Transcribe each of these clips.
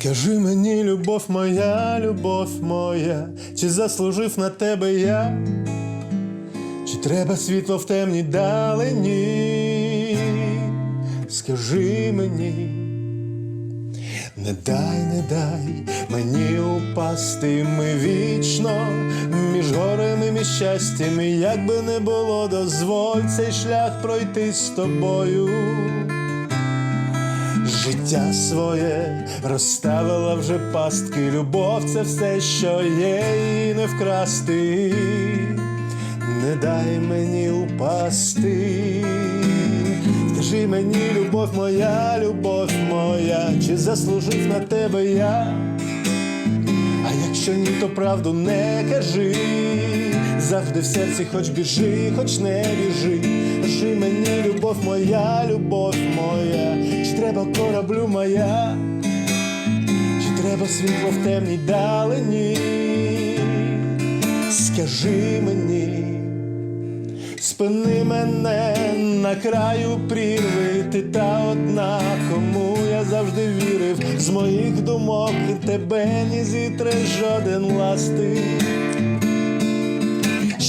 Скажи мені, любов моя, любов моя, чи заслужив на тебе я, чи треба світло в темній далині? Скажи мені, не дай, не дай мені упасти, ми вічно між горем і між як би не було, дозволь цей шлях пройти з тобою. Життя своє розставила вже пастки, любов це все, що є, і не вкрасти, не дай мені упасти. Скажи мені, любов моя, любов моя, чи заслужив на тебе я? А якщо ні, то правду не кажи. Завжди в серці хоч біжи, хоч не біжи. Кажи мені, любов моя, любов моя, чи треба кораблю моя, чи треба світло в темній далині? Скажи мені. Спини мене на краю прірви, ти та одна, кому я завжди вірив, з моїх думок тебе не зітре жоден ластик.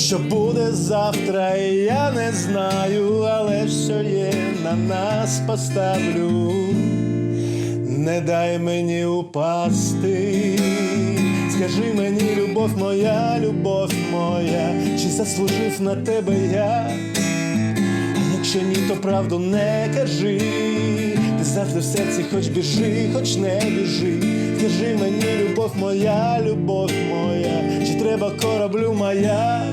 Що буде завтра, я не знаю, але що є на нас поставлю. Не дай мені упасти, скажи мені, любов моя, любов моя, чи заслужив на тебе я? Якщо ні, то правду не кажи, ти завжди в серці хоч біжи, хоч не біжи. Скажи мені, любов моя, любов моя, чи треба кораблю маяк,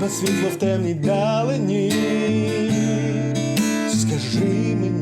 чи світло в темній далині? Скажи мені.